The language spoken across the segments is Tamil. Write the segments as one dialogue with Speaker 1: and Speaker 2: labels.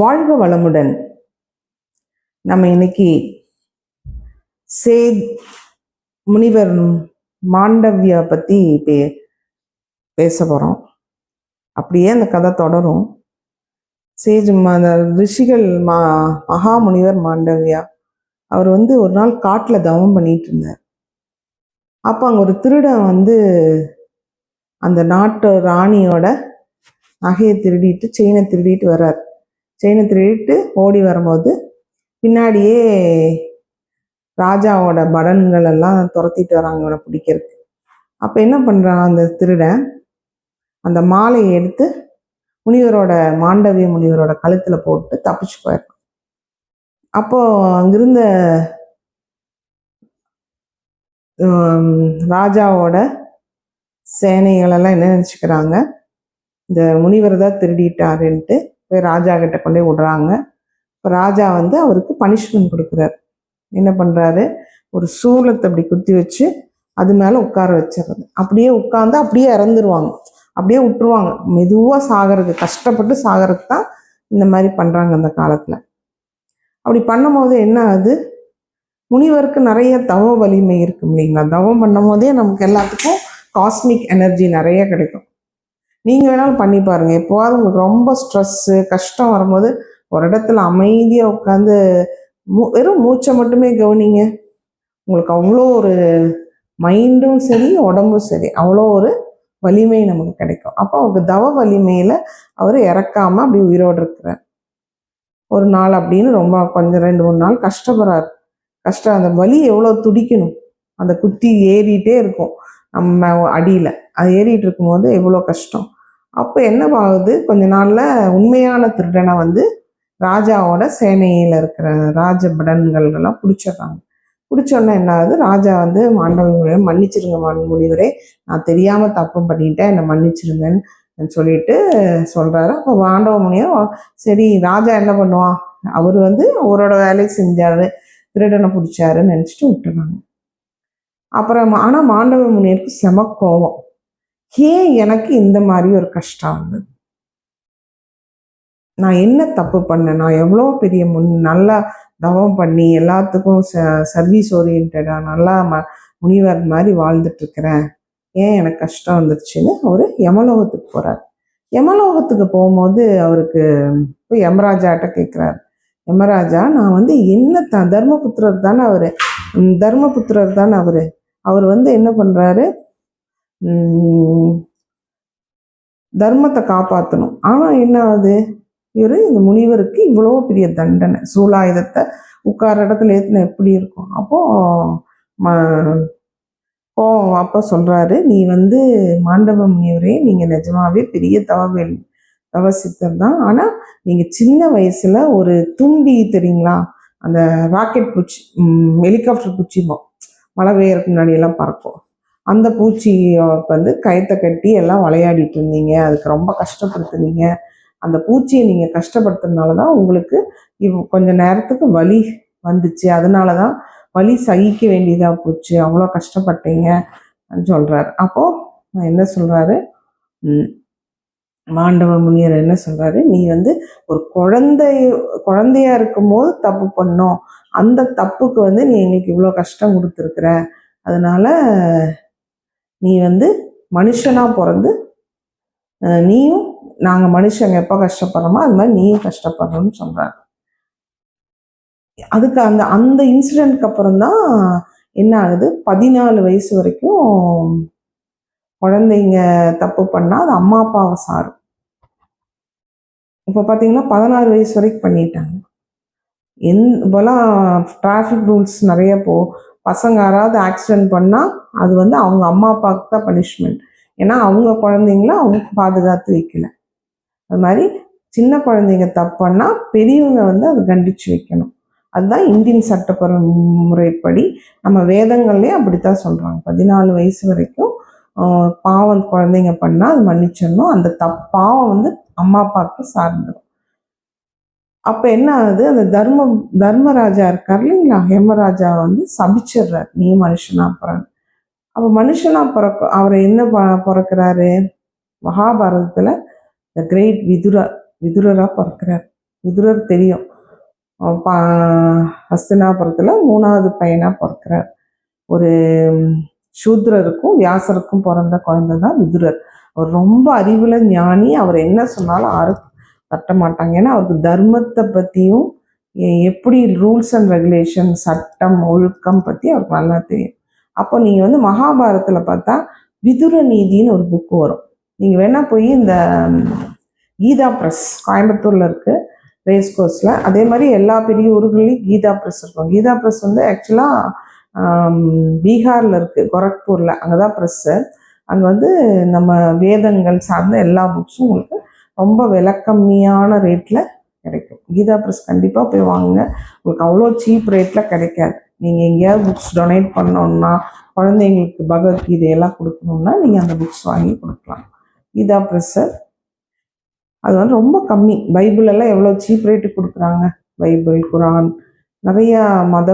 Speaker 1: வாழ்க வளமுடன். நம்ம இன்னைக்கு சேத் முனிவர் மாண்டவியா பற்றி பே பேச போகிறோம் அப்படியே அந்த கதை தொடரும். சேஜ் அந்த ரிஷிகள் மா மகா முனிவர் மாண்டவியா அவர் வந்து ஒரு நாள் காட்டில் தவம் பண்ணிட்டு இருந்தார். அப்போ அங்கே ஒரு திருடன் வந்து அந்த நாட்டு ராணியோட நகையை திருடிட்டு செயினை திருடிட்டு வர்றார். செயினை திருடிட்டு ஓடி வரும்போது பின்னாடியே ராஜாவோட படன்கள் எல்லாம் துரத்திட்டு வராங்க அவனை பிடிக்கிறதுக்கு. அப்போ என்ன பண்ணுறான் அந்த திருடன்? அந்த மாலையை எடுத்து முனிவரோட மாண்டவிய முனிவரோட கழுத்தில் போட்டு தப்பிச்சு போயிடுறான். அப்போ அங்கிருந்த ராஜாவோட சேனைகள் எல்லாம் என்ன நினச்சிக்கிறாங்க? இந்த முனிவர் தான் திருடிட்டாருன்ட்டு போய் ராஜா கிட்ட கொண்டே விடுறாங்க. இப்போ ராஜா வந்து அவருக்கு பனிஷ்மெண்ட் கொடுக்குறாரு. என்ன பண்ணுறாரு ஒரு சூளத்தை அப்படி குத்தி வச்சு அது மேலே உட்கார வச்சிடுறது. அப்படியே உட்காந்து அப்படியே இறந்துருவாங்க. அப்படியே விட்டுருவாங்க. மெதுவாக சாகிறது கஷ்டப்பட்டு சாகிறதுக்கு தான் இந்த மாதிரி பண்ணுறாங்க அந்த காலத்தில். அப்படி பண்ணும்போது என்ன ஆகுது? முனிவருக்கு நிறைய தவ வலிமை இருக்கும் இல்லைங்களா? தவம் பண்ணும் போதே நமக்கு எல்லாத்துக்கும் காஸ்மிக் எனர்ஜி நிறைய கிடைக்கும். நீங்கள் வேணாலும் பண்ணி பாருங்கள் எப்போவாவது உங்களுக்கு ரொம்ப ஸ்ட்ரெஸ்ஸு கஷ்டம் வரும்போது ஒரு இடத்துல அமைதியாக உட்காந்து மூ வெறும் மூச்சை மட்டுமே கவனிங்க. உங்களுக்கு அவ்வளோ ஒரு மைண்டும் சரி உடம்பும் சரி அவ்வளோ ஒரு வலிமை நமக்கு கிடைக்கும். அப்போ அவருக்கு தவ வலிமையில் அவர் இறக்காமல் அப்படி உயிரோடு இருக்கிறார். ஒரு நாள் அப்படின்னு ரொம்ப கொஞ்சம் ரெண்டு மூணு நாள் கஷ்டப்படுறாரு. கஷ்டம் அந்த வலி எவ்வளோ துடிக்கணும். அந்த குத்தி ஏறிட்டே இருக்கும். நம்ம அடியில். அது ஏறிட்டு இருக்கும்போது எவ்வளோ கஷ்டம். அப்போ என்ன ஆகுது? கொஞ்ச நாளில் உண்மையான திருடனை வந்து ராஜாவோட சேனையில் இருக்கிற ராஜ எல்லாம் பிடிச்சிடுறாங்க. பிடிச்சோன்னே என்ன ஆகுது? ராஜா வந்து மாண்டவ மன்னிச்சிருங்க மாண்பு முனிவரே. நான் தெரியாமல் தப்பு பண்ணிட்டேன். என்னை மன்னிச்சிருங்கன்னு சொல்லிட்டு சொல்கிறாரு அப்போ மாண்டவ முனிவர் சரி ராஜா என்ன பண்ணுவான்? அவர் வந்து அவரோட வேலையை செஞ்சார். திருடனை பிடிச்சாருன்னு நினச்சிட்டு விட்டுறாங்க. அப்புறம் ஆனால் மாண்டவ முனியருக்கு செம கோபம். ஏன் எனக்கு இந்த மாதிரி ஒரு கஷ்டம் வந்தது? நான் என்ன தப்பு பண்ணேன்? நான் எவ்வளோ பெரிய முன் நல்லா தவம் பண்ணி எல்லாத்துக்கும் ச சர்வீஸ் ஓரியன்டாக நல்லா ம முனிவர் மாதிரி வாழ்ந்துட்டுருக்கிறேன். ஏன் எனக்கு கஷ்டம் வந்துருச்சுன்னு அவர் யமலோகத்துக்கு போகிறார் யமலோகத்துக்கு போகும்போது அவருக்கு போய் யமராஜாட்ட கேட்குறாரு யமராஜா நான் வந்து என்ன த தர்மபுத்திரர் தானே அவர்? தர்மபுத்திரர் தானே அவர்? அவர் வந்து என்ன பண்ணுறாரு தர்மத்தை காப்பாற்றணும் ஆனால் என்ன ஆகுது? இவர் இந்த முனிவருக்கு இவ்வளோ பெரிய தண்டனை. சூலாயுதத்தை உட்கார இடத்துல ஏற்றின எப்படி இருக்கும்? அப்போ ம கோவம் அப்போ சொல்கிறாரு நீ வந்து மாண்டவ முனிவரே நீங்கள் நிஜமாவே பெரிய தவவேல் தவசித்தர் தான். ஆனால் நீங்கள் சின்ன வயசில் ஒரு தும்பி தெரியுங்களா? அந்த ராக்கெட் பூச்சி ஹெலிகாப்டர் பூச்சி மழை பெய்யறதுக்கு முன்னாடியெல்லாம் பறக்கும். அந்த பூச்சி வந்து கயத்தை கட்டி எல்லாம் விளையாடிட்டு இருந்தீங்க. அதுக்கு ரொம்ப கஷ்டப்படுத்துனீங்க. அந்த பூச்சியை நீங்கள் கஷ்டப்படுத்துறதுனால தான் உங்களுக்கு இவ் கொஞ்ச நேரத்துக்கு வலி வந்துச்சு. அதனால தான் வலி சகிக்க வேண்டியதாக போச்சு. அவ்வளோ கஷ்டப்பட்டீங்க. சொல்கிறார் அப்போது என்ன சொல்கிறாரு மாண்டவ முனியர் என்ன சொல்கிறாரு நீ வந்து ஒரு குழந்தை குழந்தையா இருக்கும்போது தப்பு பண்ணோம் அந்த தப்புக்கு வந்து நீ எங்களுக்கு இவ்வளோ கஷ்டம் கொடுத்துருக்குற. அதனால நீ வந்து மனுஷனாக பிறந்து நீயும் நாங்கள் மனுஷங்க எப்போ கஷ்டப்படுறோமோ அது மாதிரி நீயும் கஷ்டப்படுறோம்னு சொல்கிறாரு அதுக்கு அந்த அந்த இன்சிடெண்ட்க்கு அப்புறம் தான் என்ன ஆகுது? பதினாலு வயசு வரைக்கும் குழந்தைங்க தப்பு பண்ணால் அது அம்மா அப்பாவை சாரும். இப்போ பார்த்தீங்கன்னா பதினாறு வயசு வரைக்கும் பண்ணிட்டாங்க. எந் இப்போலாம் டிராஃபிக் ரூல்ஸ் நிறைய போ பசங்க யாராவது ஆக்சிடென்ட் பண்ணால் அது வந்து அவங்க அம்மா அப்பாவுக்கு தான் பனிஷ்மெண்ட் ஏன்னா அவங்க குழந்தைங்கள அவங்க பாதுகாத்து வைக்கல. அது மாதிரி சின்ன குழந்தைங்க தப்புன்னா பெரியவங்க வந்து அதை கண்டிச்சு வைக்கணும். அதுதான் இந்தியன் சட்டப்பர முறைப்படி நம்ம வேதங்கள்லேயே அப்படித்தான் சொல்கிறாங்க பதினாலு வயசு வரைக்கும் பாவம் குழந்தைங்க பண்ணால் அது மன்னிச்சிடணும். அந்த தப் பாவம் வந்து அம்மா அப்பாவுக்கு சார்ந்துடும் அப்போ என்ன ஆகுது? அந்த தர்ம தர்மராஜா இருக்கார் இல்லைங்களா? ஹேமராஜா வந்து சபிச்சிடுறார். நீ மனுஷனாக பிறகு. அப்போ மனுஷனாக பிறக்க அவர் என்ன ப- பிறக்கிறாரு? மகாபாரதத்தில் த கிரேட் விதுரா விதுரராக பிறக்கிறார். விதுரர் தெரியும். பா- ஹஸ்தினாபுரத்துல மூணாவது பையனாக பிறக்கிறார். ஒரு சூத்ரருக்கும் வியாசருக்கும் பிறந்த குழந்தை தான் விதுரர். அவர் ரொம்ப அறிவுல ஞானி. அவர் என்ன சொன்னாலும் யாரும் தட்ட மாட்டாங்க. ஏன்னா அவருக்கு தர்மத்தை பற்றியும் எப்படி ரூல்ஸ் அண்ட் ரெகுலேஷன் சட்டம் ஒழுக்கம் பற்றி அவருக்கு நல்லா தெரியும். அப்போ நீங்கள் வந்து மகாபாரத்தில் பார்த்தா விதுர நீதின்னு ஒரு புக்கு வரும். நீங்கள் வேணால் போய் இந்த கீதா ப்ரெஸ் கோயம்புத்தூரில் இருக்குது ரேஸ் கோர்ஸில் அதே மாதிரி எல்லா பெரிய ஊர்களையும் கீதா ப்ரெஸ் இருக்கும். கீதா பிரஸ் வந்து ஆக்சுவலாக பீகாரில் இருக்குது கோரக்பூரில். அங்கே தான் ப்ரெஸ்ஸு அங்கே வந்து நம்ம வேதங்கள் சார்ந்த எல்லா புக்ஸும் உங்களுக்கு ரொம்ப விலை கம்மியான ரேட்டில் கிடைக்கும். கீதா ப்ரெஸ் கண்டிப்பாக போய் வாங்குங்க. உங்களுக்கு அவ்வளோ சீப் ரேட்டில் கிடைக்காது. நீங்கள் எங்கேயாவது புக்ஸ் டொனேட் பண்ணோன்னா குழந்தைங்களுக்கு பகவத்கீதையெல்லாம் கொடுக்கணும்னா நீங்கள் அந்த புக்ஸ் வாங்கி கொடுக்கலாம். கீதா ப்ரெஸ்ஸு அது வந்து ரொம்ப கம்மி. பைபிள் எல்லாம் எவ்வளோ சீப் ரேட்டு கொடுக்குறாங்க? பைபிள் குரான் நிறைய மத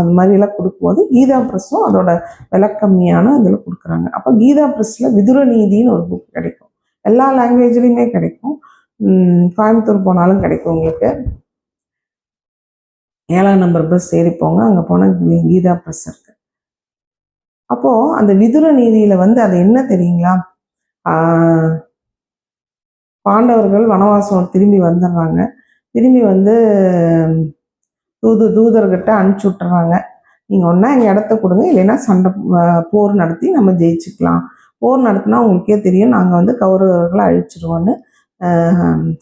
Speaker 1: அது மாதிரி எல்லாம் கொடுக்கும்போது கீதா ப்ரெஸ்ஸும் அதோட விலை கம்மியான இதில் கொடுக்குறாங்க. அப்போ கீதா ப்ரெஸ்ஸில் விதுர நீதின்னு ஒரு புக் கிடைக்கும். எல்லா லாங்குவேஜ்லேயுமே கிடைக்கும். கோயம்புத்தூர் போனாலும் கிடைக்கும் உங்களுக்கு. ஏழாம் நம்பர் பஸ் ஏறி போங்க அங்கே போனால் கீதா ப்ரெஸ் இருக்கு. அப்போது அந்த விதுர நீதியில் வந்து அது என்ன தெரியுங்களா? பாண்டவர்கள் வனவாசம் திரும்பி வந்துடுறாங்க. திரும்பி வந்து தூது தூதர்கிட்ட அனுப்பிச்சி விட்டுறாங்க. நீங்கள் ஒன்றா எங்கள் இடத்த கொடுங்க. இல்லைன்னா சண்டை போர் நடத்தி நம்ம ஜெயிச்சுக்கலாம். போர் நடத்தினா உங்களுக்கே தெரியும். நாங்கள் வந்து கௌரவர்களை அழிச்சிருவோன்னு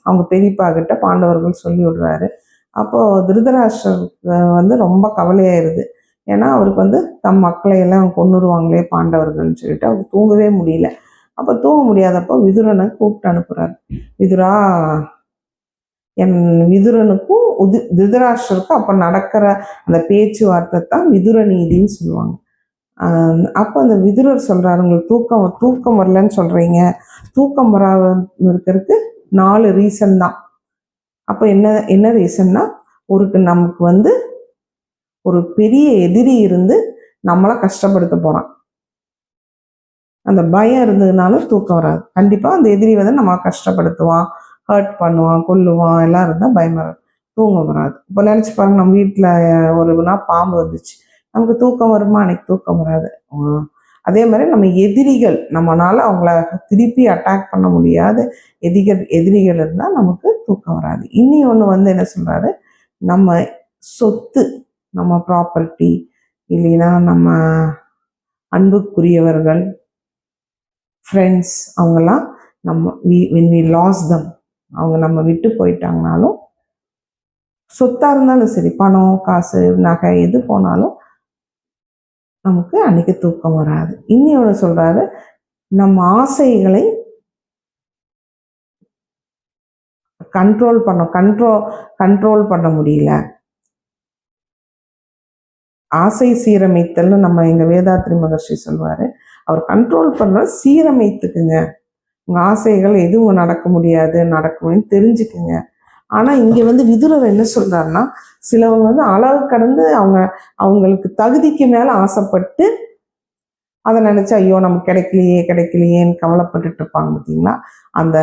Speaker 1: அவங்க பெரியப்பா கிட்ட பாண்டவர்கள் சொல்லி விடுறாரு. அப்போது திருதராஷ்டருக்கு வந்து ரொம்ப கவலையாயிருது. ஏன்னா அவருக்கு வந்து தம் மக்களை எல்லாம் கொண்டுடுவாங்களே பாண்டவர்கள்னு சொல்லிட்டு அவருக்கு தூங்கவே முடியல. அப்போ தூங்க முடியாதப்போ விதுரனை கூப்பிட்டு அனுப்புகிறார் விதுரா என் விதுரனுக்கும் உதி திருதராஷ்டருக்கும் அப்போ நடக்கிற அந்த பேச்சுவார்த்தை தான் விதுர நீதின்னு சொல்லுவாங்க அப்போ அந்த விதுரர் சொல்றாரு உங்களுக்கு தூக்கம் தூக்கம் வரலன்னு சொல்கிறீங்க தூக்கம் வராம இருக்கிறதுக்கு நாலு ரீசன் தான். அப்போ என்ன என்ன ரீசன்னா ஒரு நமக்கு வந்து ஒரு பெரிய எதிரி இருந்து நம்மளை கஷ்டப்படுத்த போகிறான் அந்த பயம் இருந்ததுனால தூக்கம் வராது. கண்டிப்பாக அந்த எதிரி வந்து நம்ம கஷ்டப்படுத்துவான். ஹர்ட் பண்ணுவான் கொல்லுவான் எல்லாம் இருந்தால் பயமாக தூங்க வராது. இப்போ நினச்சி பாருங்க நம்ம வீட்டில் ஒரு நாள் பாம்பு வந்துச்சு. நமக்கு தூக்கம் வருமா? அன்னைக்கு தூக்கம் வராது. அதே மாதிரி நம்ம எதிரிகள் நம்மனால அவங்கள திருப்பி அட்டாக் பண்ண முடியாத. எதிரிகள் எதிரிகள் இருந்தால் நமக்கு தூக்கம் வராது. இனி ஒன்று வந்து என்ன சொல்கிறாரு நம்ம சொத்து நம்ம ப்ராப்பர்ட்டி இல்லைன்னா நம்ம அன்புக்குரியவர்கள் ஃப்ரெண்ட்ஸ் அவங்கெல்லாம் நம்ம we win we loss them அவங்க நம்ம விட்டு போயிட்டாங்கனாலும் சொத்தாக இருந்தாலும் சரி பணம் காசு நகை எது போனாலும் நமக்கு அன்னைக்கு தூக்கம் வராது. இன்னி ஒன்று சொல்கிறாரு நம்ம ஆசைகளை கண்ட்ரோல் பண்ண கண்ட்ரோல் கண்ட்ரோல் பண்ண முடியல. ஆசை சீரமைத்தல்னு நம்ம எங்கள் வேதாத்ரி மகர்ஷி சொல்வாரு அவர் கண்ட்ரோல் பண்ணுற சீரமைத்துக்குங்க. உங்கள் ஆசைகள் எதுவும் நடக்க முடியாது நடக்கும்னு தெரிஞ்சுக்குங்க. ஆனால் இங்கே வந்து விதுரர் என்ன சொல்கிறாருன்னா சிலவங்க வந்து அளவு கடந்து அவங்க அவங்களுக்கு தகுதிக்கு மேலே ஆசைப்பட்டு அதை நினச்சா ஐயோ நமக்கு கிடைக்கலையே கிடைக்கலையேன்னு கவலைப்பட்டுட்டு இருப்பாங்க பார்த்தீங்களா அந்த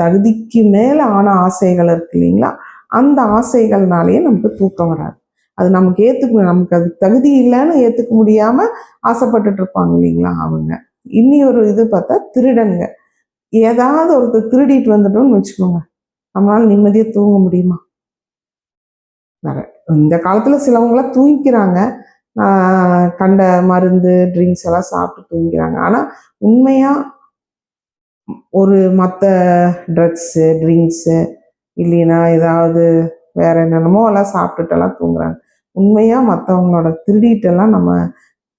Speaker 1: தகுதிக்கு மேலே ஆன ஆசைகள் இருக்கு இல்லைங்களா? அந்த ஆசைகள்னாலேயே நமக்கு தூக்கம் வராது. அது நமக்கு ஏற்றுக்க நமக்கு அது தகுதி இல்லைன்னு ஏற்றுக்க முடியாமல் ஆசைப்பட்டுட்டு இருப்பாங்க இல்லைங்களா அவங்க? இன்னி ஒரு இது பார்த்தா திருடனுங்க. ஏதாவது ஒருத்தர் திருடிட்டு வந்துட்டோம்னு வச்சுக்கோங்க. நம்மளால நிம்மதியாக தூங்க முடியுமா? நிறைய இந்த காலத்தில் சிலவங்களாம் தூங்கிக்கிறாங்க. கண்ட மருந்து ட்ரிங்க்ஸ் எல்லாம் சாப்பிட்டு தூங்கிக்கிறாங்க. ஆனால் உண்மையாக ஒரு மற்ற ட்ரக்ஸு ட்ரிங்க்ஸு இல்லைன்னா ஏதாவது வேற என்னென்னமோ எல்லாம் சாப்பிட்டுட்டெல்லாம் தூங்குறாங்க. உண்மையாக மற்றவங்களோட திருடிட்டெல்லாம் நம்ம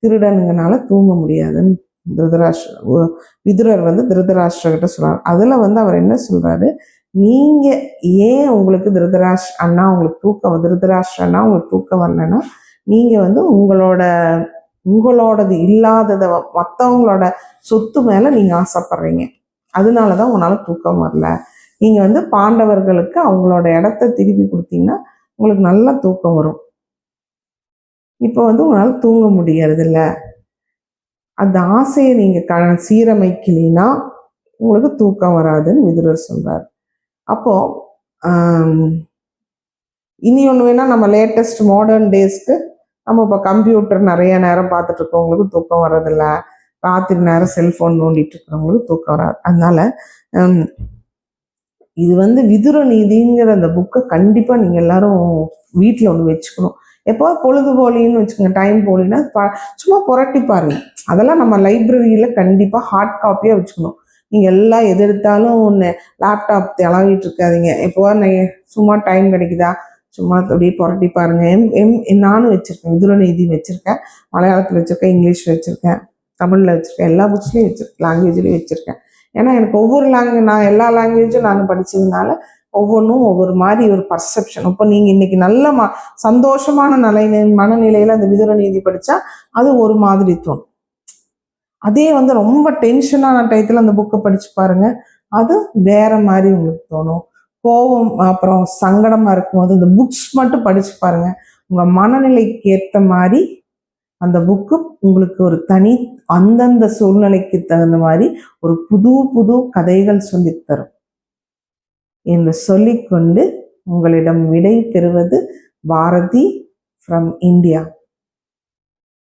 Speaker 1: திருடனுங்கனால தூங்க முடியாதுன்னு திருதராஷ்டிர விதுரர் வந்து திருதராஷ்டிரகிட்ட சொல்றாரு. அதுல வந்து அவர் என்ன சொல்றாரு? நீங்க ஏன் உங்களுக்கு திருதராஷ் அண்ணா உங்களுக்கு தூக்கம் திருதராஷ்டிர அண்ணா உங்களுக்கு தூக்கம் வரலன்னா நீங்க வந்து உங்களோட உங்களோடது இல்லாததை மற்றவங்களோட சொத்து மேல நீங்க ஆசைப்படுறீங்க. அதனாலதான் உங்களால தூக்கம் வரல. நீங்க வந்து பாண்டவர்களுக்கு அவங்களோட இடத்த திருப்பி கொடுத்தீங்கன்னா உங்களுக்கு நல்ல தூக்கம் வரும். இப்போ வந்து உங்களால் தூங்க முடியறதில்லை. அந்த ஆசையை நீங்கள் க சீரமைக்கலைன்னா உங்களுக்கு தூக்கம் வராதுன்னு விதுரர் சொல்கிறார் அப்போ இனி ஒன்று வேணால் நம்ம லேட்டஸ்ட் மாடர்ன் டேஸ்க்கு நம்ம இப்போ கம்ப்யூட்டர் நிறைய நேரம் பார்த்துட்டு இருக்கவங்களுக்கு தூக்கம் வர்றதில்ல. ராத்திரி நேரம் செல்ஃபோன் நோண்டிட்டு இருக்கிறவங்களுக்கு தூக்கம் வராது. அதனால் இது வந்து விதுர நீதிங்கிற அந்த புக்கை கண்டிப்பாக நீங்கள் எல்லாரும் வீட்டில் ஒன்று வச்சுக்கணும். எப்போ பொழுது போலின்னு வச்சுக்கோங்க டைம் போலின்னா சும்மா புரட்டி பாருங்க. அதெல்லாம் நம்ம லைப்ரரியில் கண்டிப்பாக ஹார்ட் காப்பியாக வச்சுக்கணும். நீங்கள் எல்லாம் எது எடுத்தாலும் ஒன்று லேப்டாப் திளவிட்டு இருக்காதீங்க. எப்போவா நீங்கள் சும்மா டைம் கிடைக்குதா? சும்மா அப்படியே புரட்டி பாருங்க. எம் எம் நானும் வச்சுருக்கேன். விதுர நீதி வச்சுருக்கேன். மலையாளத்தில் வச்சுருக்கேன் இங்கிலீஷ் வச்சுருக்கேன் தமிழில் வச்சுருக்கேன் எல்லா புக்ஸ்லேயும் வச்சுருக்கேன் லாங்குவேஜ்லேயும் வச்சுருக்கேன். ஏன்னா எனக்கு ஒவ்வொரு லாங்குவேஜ் நான் எல்லா லாங்குவேஜும் நான் படிச்சதுனால ஒவ்வொன்றும் ஒவ்வொரு மாதிரி ஒரு பர்செப்ஷன் இப்போ நீங்கள் இன்னைக்கு நல்ல ம சந்தோஷமான நிலை மனநிலையில் அந்த விதுர நீதி படித்தா அது ஒரு மாதிரி தோணும். அதே வந்து ரொம்ப டென்ஷனான டயத்தில் அந்த புக்கை படித்து பாருங்க அது வேற மாதிரி உங்களுக்கு தோணும். கோபம் அப்புறம் சங்கடமாக இருக்கும்போது இந்த புக்ஸ் மட்டும் படித்து பாருங்க. உங்கள் மனநிலைக்கு ஏற்ற மாதிரி அந்த புக்கு உங்களுக்கு ஒரு தனி அந்தந்த சூழ்நிலைக்கு தகுந்த மாதிரி ஒரு புது புது கதைகள் சொல்லித் தரும். என்று சொல்லிக்கொண்டு உங்களிடம் விடை பெறுவது பாரதி ஃப்ரம் இந்தியா